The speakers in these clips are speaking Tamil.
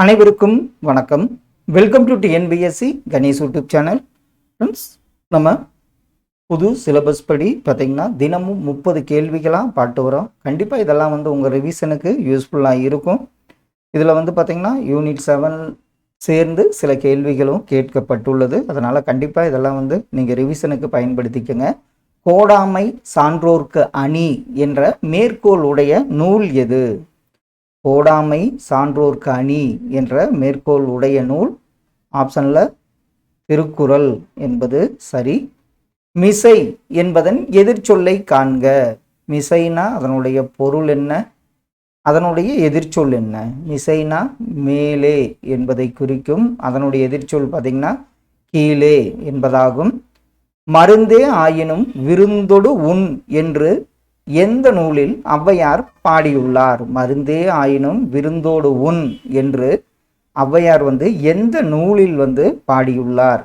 அனைவருக்கும் வணக்கம். Welcome to TNPSC Ganesh YouTube channel friends நம்ம புது சிலபஸ் படி பார்த்திங்கன்னா தினமும் முப்பது கேள்விகளாக பாட்டு வரோம். கண்டிப்பாக இதெல்லாம் வந்து உங்கள் ரிவிஷனுக்கு யூஸ்ஃபுல்லாக இருக்கும். இதில் வந்து பார்த்திங்கன்னா யூனிட் செவன் சேர்ந்து சில கேள்விகளும் கேட்கப்பட்டுள்ளது. அதனால் கண்டிப்பாக இதெல்லாம் வந்து நீங்கள் ரிவிஷனுக்கு பயன்படுத்திக்கங்க. கோடாமை சான்றோர்க்கு அணி என்ற மேற்கோளுடைய நூல் எது? கோடாமை சான்றோர்க்கு அணி என்ற மேற்கோள் உடைய நூல் ஆப்ஷனில் திருக்குறள் என்பது சரி. மிசை என்பதன் எதிர்ச்சொல்லை காண்க. மிசைனா அதனுடைய பொருள் என்ன? அதனுடைய எதிர்ச்சொல் என்ன? மிசைனா மேலே என்பதை குறிக்கும். அதனுடைய எதிர்ச்சொல் பார்த்திங்கன்னா கீழே என்பதாகும். மருந்தே ஆயினும் விருந்தொடு உண் என்று எந்த நூலில் ஔவையார் பாடியுள்ளார்? மருந்தே ஆயினும் விருந்தோடு உண் என்று ஔவையார் வந்து எந்த நூலில் வந்து பாடியுள்ளார்?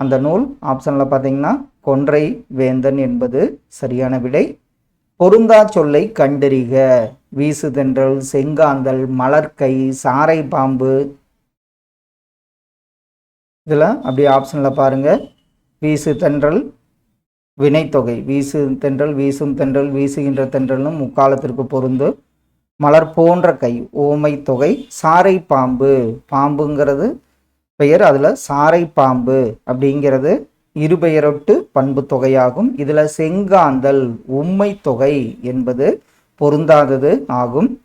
அந்த நூல் ஆப்ஷனில் பார்த்தீங்கன்னா கொன்றை வேந்தன் என்பது சரியான விடை. பொருந்தா சொல்லை கண்டறிக வீசுதென்றல் செங்காந்தல் மலர்க்கை சாரை பாம்பு. இதில் அப்படியே ஆப்ஷனில் பாருங்கள் வீசு தென்றல் வினைத்தொகை. வீசு தென்றல் வீசும் தென்றல் வீசுகின்ற தென்றலும் முக்காலத்திற்கு பொருந்து. மலர் போன்ற கை ஓமை தொகை சாரை பாம்பு. பாம்புங்கிறது பெயர் அதில் சாரை பாம்பு அப்படிங்கிறது இருபெயரொட்டு பண்பு தொகையாகும். இதில் செங்காந்தல் உம்மை தொகை என்பது பொருந்தாதது ஆகும்.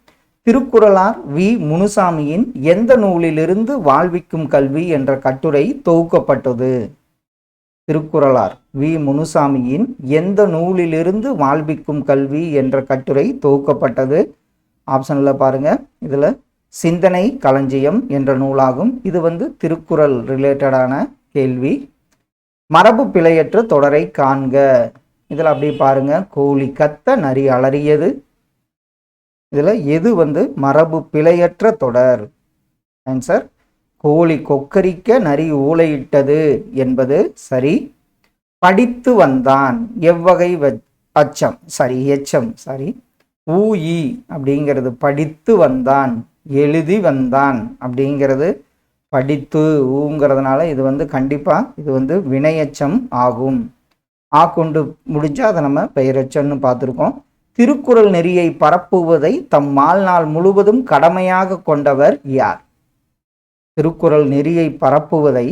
திருக்குறளார் வி. முனுசாமியின் எந்த நூலிலிருந்து வாழ்விக்கும் கல்வி என்ற கட்டுரை தொகுக்கப்பட்டது. திருக்குறளார். வி. முனுசாமியின் எந்த நூலிலிருந்து வாழ்விக்கும் கல்வி என்ற கட்டுரை தொகுக்கப்பட்டது? ஆப்ஷனில் பாருங்க. இதில் சிந்தனை களஞ்சியம் என்ற நூலாகும். இது வந்து திருக்குறள் ரிலேட்டடான கேள்வி. மரபு பிழையற்ற தொடரை காண்க. இதில் அப்படியே பாருங்க. கோழி கத்த நரி அலறியது. இதில் எது வந்து மரபு பிழையற்ற தொடர்? ஆன்சர் கோழி கொக்கரிக்க நரி ஊளையிட்டது என்பது சரி. படித்து வந்தான். எவ்வகை அச்சம் சரி எச்சம் சரி. ஊஇ அப்படிங்கிறது படித்து வந்தான். எழுதி வந்தான் அப்படிங்கிறது படித்து ஊங்கிறதுனால இது வந்து கண்டிப்பாக இது வந்து வினையச்சம் ஆகும். ஆ கொண்டு முடிஞ்சா அதை நம்ம பெயரச்சம்னு பார்த்துருக்கோம். திருக்குறள் நெறியை பரப்புவதை தம் வாழ்நாள் முழுவதும் கடமையாக கொண்டவர் யார்? திருக்குறள் நெறியை பரப்புவதை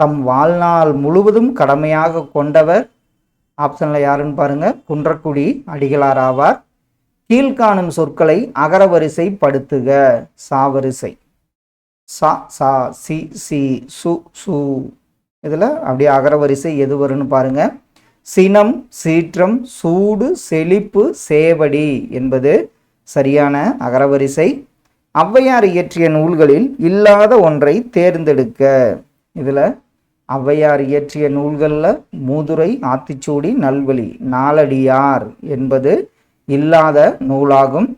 தம் வாழ்நாள் முழுவதும் கடமையாக கொண்டவர். ஆப்ஷனில் யாருன்னு பாருங்க. குன்றக்குடி அடிகளார் ஆவார் கீழ்காணும் சொற்களை அகரவரிசை படுத்துக சாவரிசை. சா சா சி சி சு சு. இதில் அப்படியே அகரவரிசை எது வரும்னு பாருங்க. சினம் சீற்றம் சூடு செழிப்பு சேவடி என்பது சரியான அகரவரிசை. ஔவையார் இயற்றிய நூல்களில் இல்லாத ஒன்றை தேர்ந்தெடுக்க. இதில் ஔவையார் இயற்றிய நூல்களில் மூதுரை ஆத்திச்சூடி நல்வழி நாலடியார் என்பது இல்லாத நூலாகும்.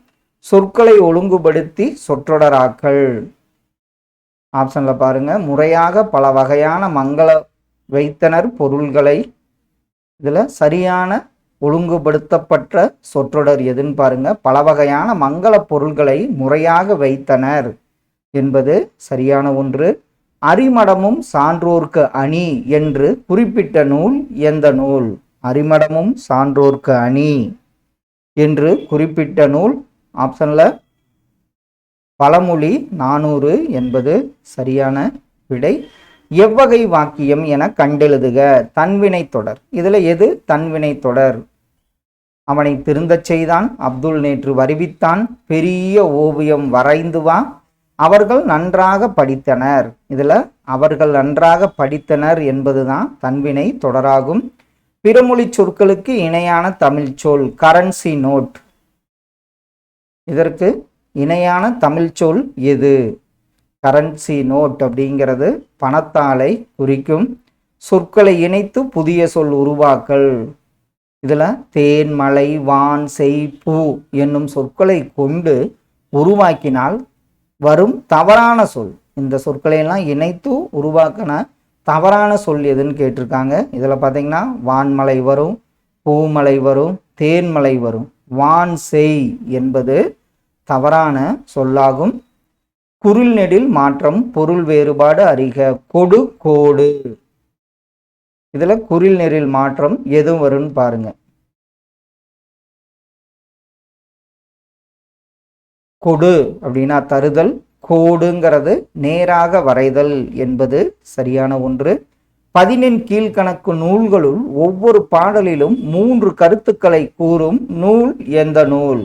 சொற்களை ஒழுங்குபடுத்தி சொற்றொடராக்கள். ஆப்ஷனில் பாருங்கள் முறையாக பல வகையான மங்கள வைத்தனர் பொருள்களை. இதில் சரியான ஒழுங்குபடுத்தப்பட்ட சொற்றொடர் எதுன்னு பாருங்க. பல வகையான மங்கள பொருள்களை முறையாக வைத்தனர் என்பது சரியான ஒன்று. அரிமடமும் சான்றோர்க்கு அணி என்று குறிப்பிட்ட நூல் எந்த நூல்? அரிமடமும் சான்றோர்க்கு அணி என்று குறிப்பிட்ட நூல். ஆப்ஷனில் பழமொழி நானூறு என்பது சரியான விடை. எவ்வகை வாக்கியம் என கண்டெழுதுக. தன்வினை தொடர். இதில் எது தன்வினை தொடர்? அவனை திருந்தச் செய்தான். அப்துல் நேற்று வருவித்தான். பெரிய ஓவியம் வரைந்து வா. அவர்கள் நன்றாக படித்தனர். இதில் அவர்கள் நன்றாக படித்தனர் என்பதுதான் தன்வினை தொடராகும். பிறமொழி சொற்களுக்கு இணையான தமிழ் சொல் கரன்சி நோட் இதற்கு இணையான தமிழ் சொல் எது? கரன்சி நோட் அப்படிங்கிறது பணத்தாளை குறிக்கும். சொற்களை இணைத்து புதிய சொல் உருவாக்கல். இதில் தேன் மலை வான் செய் பூ என்னும் சொற்களை கொண்டு உருவாக்கினால் வரும் தவறான சொல். இந்த சொற்களையெல்லாம் இணைத்து உருவாக்கின தவறான சொல் எதுன்னு கேட்டிருக்காங்க. இதில் பார்த்தீங்கன்னா வான்மலை வரும் பூமலை வரும் தேன்மலை வரும். வான் செய் என்பது தவறான சொல்லாகும். குரில் நெடில் மாற்றம் பொருள் வேறுபாடு அறிக கொடு கோடு. இதில் குரில் நெறில் மாற்றம் எதுவும் வரும்னு பாருங்க. கொடு அப்படின்னா தருதல் கோடுங்கிறது நேராக வரைதல் என்பது சரியான ஒன்று. பதினெண் கீழ்கணக்கு நூல்களுள் ஒவ்வொரு பாடலிலும் மூன்று கருத்துக்களை கூறும் நூல் எந்த நூல்?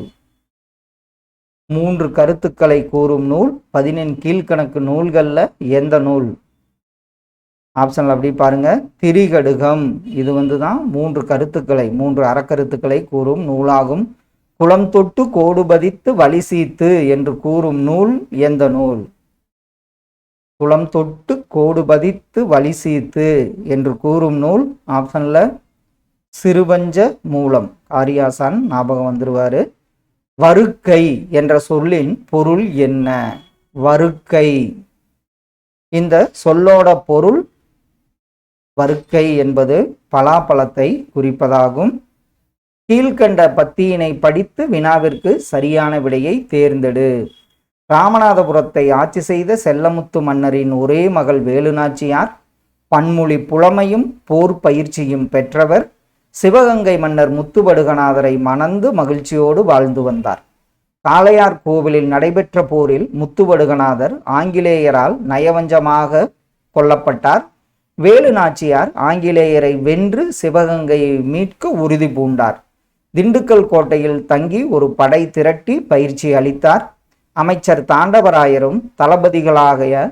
மூன்று கருத்துக்களை கூறும் நூல் பதினெண் கீழ்கணக்கு நூல்களில் எந்த நூல்? ஆப்ஷனில் அப்படி பாருங்கள் திரிகடுகம். இது வந்து தான் மூன்று கருத்துக்களை மூன்று அறக்கருத்துக்களை கூறும் நூலாகும். குளம் தொட்டு கோடு பதித்து வழி சீத்து என்று கூறும் நூல் எந்த நூல்? குளம் தொட்டு கோடு பதித்து வழி சீத்து என்று கூறும் நூல் ஆப்ஷனில் சிறுபஞ்ச மூலம். ஆரியாசான் ஞாபகம் வந்துடுவார் வருக்கை என்ற சொல்லின் பொருள் என்ன? வருக்கை இந்த சொல்லோட பொருள் வருக்கை என்பது பலாப்பழத்தை குறிப்பதாகும். கீழ்கண்ட பத்தியினை படித்து வினாவிற்கு சரியான விடையை தேர்ந்தெடு. ராமநாதபுரத்தை ஆட்சி செய்த செல்லமுத்து மன்னரின் ஒரே மகள் வேலுநாச்சியார் பன்மொழி புலமையும் போர் பயிற்சியும் பெற்றவர் சிவகங்கை மன்னர் முத்துபடுகநாதரை மணந்து மகிழ்ச்சியோடு வாழ்ந்து வந்தார். காளையார் கோவிலில் நடைபெற்ற போரில் முத்துவடுகநாதர் ஆங்கிலேயரால் நயவஞ்சமாக கொல்லப்பட்டார். வேலு நாச்சியார் ஆங்கிலேயரை வென்று சிவகங்கையை மீட்க உறுதி பூண்டார். திண்டுக்கல் கோட்டையில் தங்கி ஒரு படை திரட்டி பயிற்சி அளித்தார். அமைச்சர் தாண்டவராயரும் தளபதிகளாகிய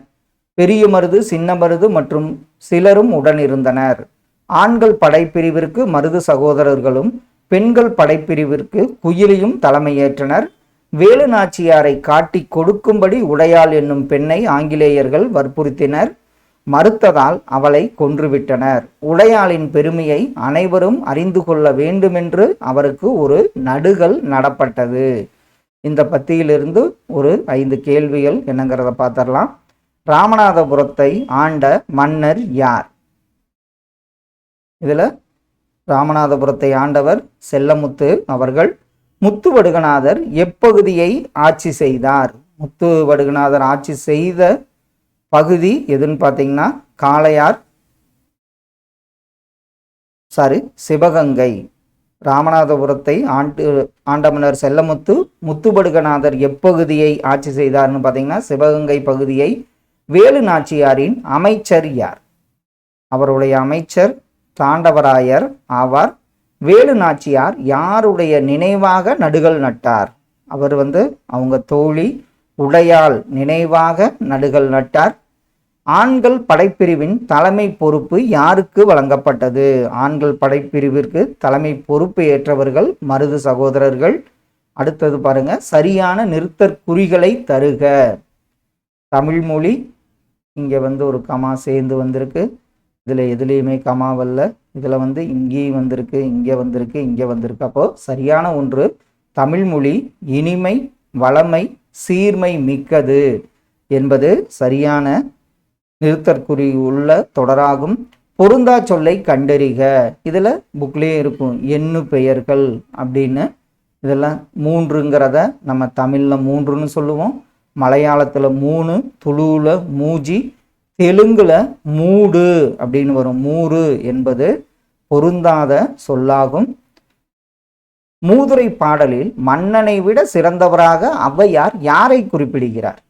பெரிய மருது சின்ன மருது மற்றும் சிலரும் உடனிருந்தனர். ஆண்கள் படைப்பிரிவிற்கு மருது சகோதரர்களும் பெண்கள் படைப்பிரிவிற்கு குயிலியும் தலைமையேற்றனர். வேலு நாச்சியாரை காட்டி கொடுக்கும்படி உடையாள் என்னும் பெண்ணை ஆங்கிலேயர்கள் வற்புறுத்தினர். மறுத்ததால் அவளை கொன்றுவிட்டனர். உடையாளின் பெருமையை அனைவரும் அறிந்து கொள்ள வேண்டுமென்று அவருக்கு ஒரு நடுகள் நடப்பட்டது. இந்த பத்தியிலிருந்து ஒரு ஐந்து கேள்விகள் என்னங்கிறத பார்த்துடலாம் ராமநாதபுரத்தை ஆண்ட மன்னர் யார்? இதுல ராமநாதபுரத்தை ஆண்டவர் செல்லமுத்து அவர்கள் முத்துவடுகநாதர் எப்பகுதியை ஆட்சி செய்தார்? முத்துவடுகநாதர் ஆட்சி செய்த பகுதி எதுன்னு பார்த்தீங்கன்னா காளையார் சாரி சிவகங்கை. ராமநாதபுரத்தை ஆண்டு ஆண்டமன்னர் செல்லமுத்து முத்துபடுகநாதர் எப்பகுதியை ஆட்சி செய்தார்னு பார்த்தீங்கன்னா சிவகங்கை பகுதியை வேலு நாச்சியாரின் அமைச்சர் யார்? அவருடைய அமைச்சர் தாண்டவராயர் ஆவார். வேலு நாச்சியார் யாருடைய நினைவாக நடுகள் நட்டார்? அவர் வந்து அவங்க தோழி உடையால் நினைவாக நடுகள் நட்டார். ஆண்கள் படைப்பிரிவின் தலைமை பொறுப்பு யாருக்கு வழங்கப்பட்டது? ஆண்கள் படைப்பிரிவிற்கு தலைமை பொறுப்பு ஏற்றவர்கள் மருது சகோதரர்கள். அடுத்தது பாருங்க சரியான நிறுத்தற் குறிகளை தருக. தமிழ் மொழி இங்கே வந்து ஒரு கமா சேர்ந்து வந்திருக்கு. இதில் எதுலேயுமே கமாவல்ல இதில் வந்து இங்கேயும் வந்திருக்கு இங்கே வந்திருக்கு இங்கே வந்திருக்கு. அப்போது சரியான ஒன்று தமிழ்மொழி இனிமை வளமை சீர்மை மிக்கது என்பது சரியான நிறுத்தற்குறி உள்ள தொடராகும். பொருந்தா சொல்லை கண்டறிக. இதில் புக்லேயே இருக்கும். எண்ணு பெயர்கள் அப்படின்னு. இதெல்லாம் மூன்றுங்கிறத நம்ம தமிழில் மூன்றுன்னு சொல்லுவோம். மலையாளத்தில் மூணு துளுவில் மூஜி தெலுங்கில் மூடு அப்படின்னு வரும். மூறு என்பது பொருந்தாத சொல்லாகும். மூதுரை பாடலில் மன்னனை விட சிறந்தவராக ஔவையார் யாரை குறிப்பிடுகிறார்?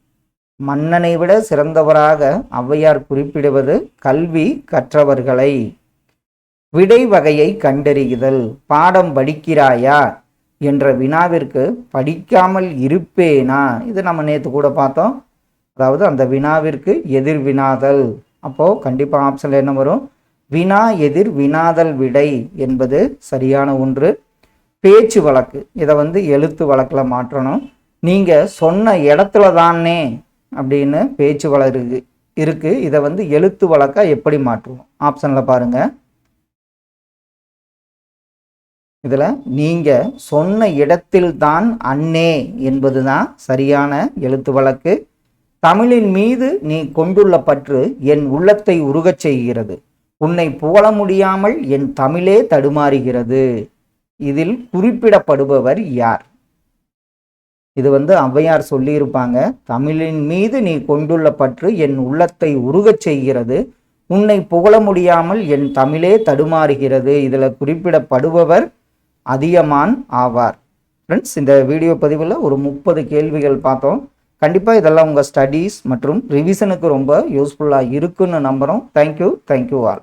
மன்னனை விட சிறந்தவராக ஔவையார் குறிப்பிடுவது கல்வி கற்றவர்களை விடை வகையை கண்டறிகுதல் பாடம் படிக்கிறாயா என்ற வினாவிற்கு படிக்காமல் இருப்பேனா? இது நம்ம நேற்று கூட பார்த்தோம். அதாவது அந்த வினாவிற்கு எதிர் வினாதல். அப்போது கண்டிப்பாக ஆப்ஷனில் என்ன வரும்? வினா எதிர் வினாதல் விடை என்பது சரியான ஒன்று பேச்சு வழக்கு. இதை வந்து எழுத்து வழக்கில் மாற்றணும். நீங்கள் சொன்ன இடத்துல தானே அப்படின்னு பேச்சு வழக்கு இருக்குது இதை வந்து எழுத்து வழக்காக எப்படி மாற்றுவோம்? ஆப்ஷனில் பாருங்கள் இதில் நீங்கள் சொன்ன இடத்தில்தான் அன்னே என்பதுதான் சரியான எழுத்து வழக்கு. தமிழின் மீது நீ கொண்டுள்ள பற்று என் உள்ளத்தை உருகச் செய்கிறது. உன்னை புகழ முடியாமல் என் தமிழே தடுமாறுகிறது. இதில் குறிப்பிடப்படுபவர் யார்? இது வந்து ஔவையார் சொல்லியிருப்பாங்க தமிழின் மீது நீ கொண்டுள்ள பற்று என் உள்ளத்தை உருகச் செய்கிறது. உன்னை புகழ முடியாமல் என் தமிழே தடுமாறுகிறது. இதில் குறிப்பிடப்படுபவர் அதியமான் ஆவார். ஃப்ரெண்ட்ஸ் இந்த வீடியோ பதிவில் ஒரு முப்பது கேள்விகள் பார்த்தோம். கண்டிப்பாக இதெல்லாம் உங்கள் ஸ்டடீஸ் மற்றும் ரிவிஷனுக்கு ரொம்ப யூஸ்ஃபுல்லாக இருக்குன்னு நம்புகிறோம் தேங்க்யூ தேங்க்யூ ஆல்